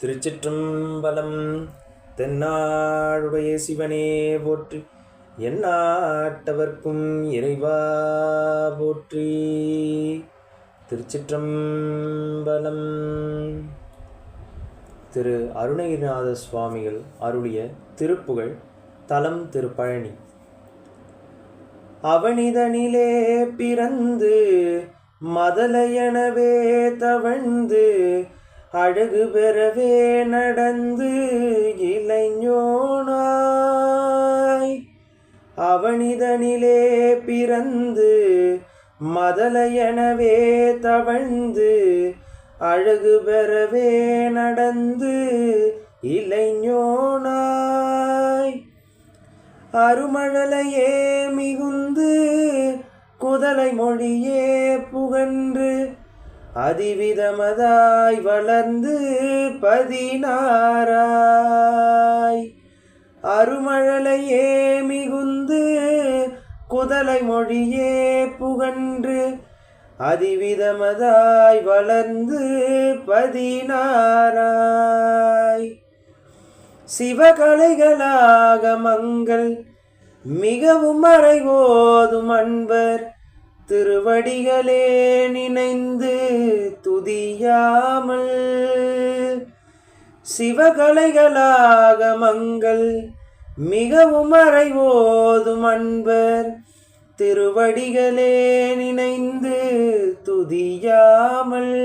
திருச்சிற்றம்பலம் தென்னாடுடைய சிவனே போற்றி எந்நாட்டவர்க்கும் இறைவா போற்றி. திருச்சிற்றம்பலம் திரு அருணகிரிநாத சுவாமிகள் அருளிய திருப்புகழ் தலம் திருப்பழனி அவனிதனிலே பிறந்து மதலையனவே தவழ்ந்து அழகு பெறவே நடந்து இளைஞோனாய். அவனிதனிலே பிறந்து மதலையனவே தவழ்ந்து அழகு பெறவே நடந்து இளைஞோனாய். அருமழலையே மிகுந்து குதலை மொழியே புகன்று அதிவிதமதாய் வளர்ந்து பதினாராய் அருமழலையே மிகுந்து குதலை மொழியே புகன்று அதிவிதமதாய் வளர்ந்து பதினாராய் சிவகலைகளாக மங்கள் மிகவும் மறைவோதும் அன்பர் திருவடிகளே நினைந்து துதியாமல். சிவகலைகளாக மங்கள் மிகவும் அறைவோதும் அன்பர். திருவடிகளே நினைந்து துதியாமல்.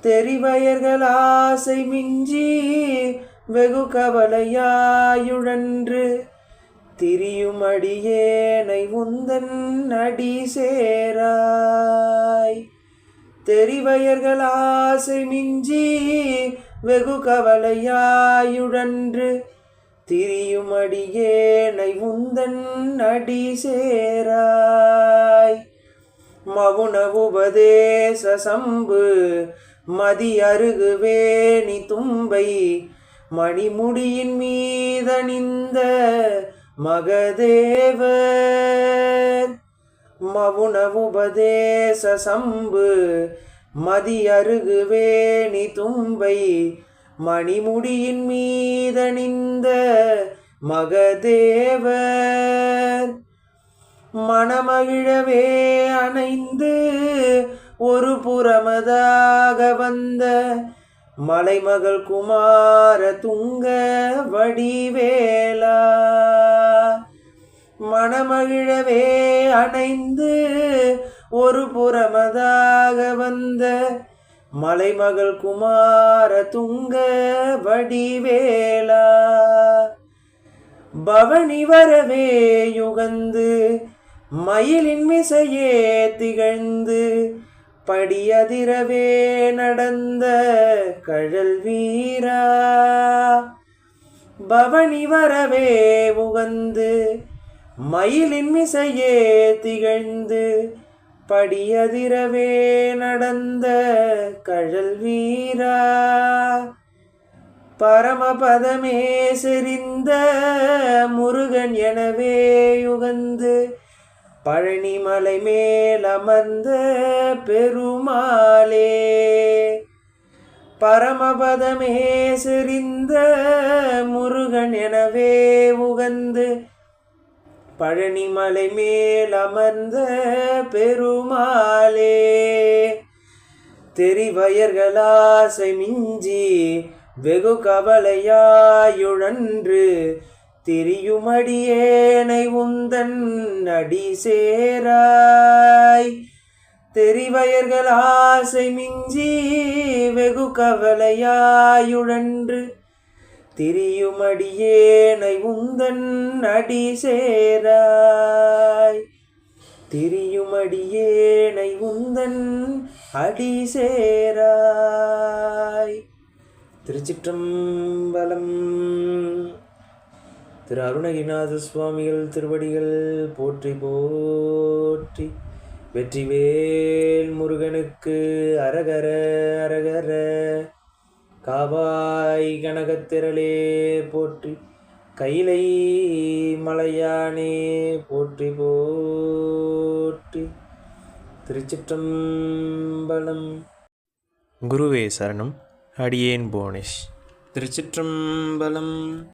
தெரிவயர்கள் ஆசை மிஞ்சி வெகு கவலையாயுழன்று. திரியும் அடியேனை உந்தன் அடி சேராய். தெரிவயர்கள் ஆசை மிஞ்சி வெகு கவலையாயுடன்று. திரியும் அடியேனை உந்தன் அடி சேராய். மவுன உபதேச சம்பு மதி அருகுவேணி தும்பை. மணிமுடியின் மீதணிந்த மகதேவர் மவுன உபதேச சம்பு மதி அருகுவேணி தும்பை மணிமுடியின் மீதணிந்த மகதேவர் மணமகிழவே அணைந்து ஒரு புறமதாக வந்த மலைமகள் குமார துங்க வடிவேலா. மணமகிழவே அணைந்து ஒரு புறமதாக வந்த மலைமகள் குமார துங்க வடிவேலா. பவனி வரவே யுகந்து மயிலின் மிசையே திகழ்ந்து படியதிரவே நடந்த கழல் வீரா. பவனி வரவே உகந்து மயிலின் மிசையே திகழ்ந்து படியதிரவே நடந்த கழல் வீரா. பரமபதமே செறிந்த முருகன் எனவே யுகந்து பழனிமலை மேல் அமர்ந்த பெருமாளே. பரமபதமே செறிந்த முருகன் எனவே உகந்து பழனிமலை மேல் அமர்ந்த பெருமாளே தெரிவயர்களாசை மிஞ்சி வெகு கவலையாயுழன்று திரியுமடியேனை உந்தன் அடி சேராய். தெரிவயர்கள் ஆசை மிஞ்சி வெகு கவலையாயுழன்று திரியுமடியேனை உந்தன் அடி சேராய். திரியுமடியேனை உந்தன் அடி சேராய். திருச்சிற்றம்பலம். திரு அருணகிரிநாத சுவாமிகள் திருவடிகள் போற்றி போற்றி. வெற்றிவேல் முருகனுக்கு அரகர அரகர. காவாய் கனகத்திரளே போற்றி கைலை மலையானே போற்றி போற்றி. திருச்சிற்றம்பலம். குருவே சரணம். அடியேன் புவனேஷ். திருச்சிற்றம்பலம்.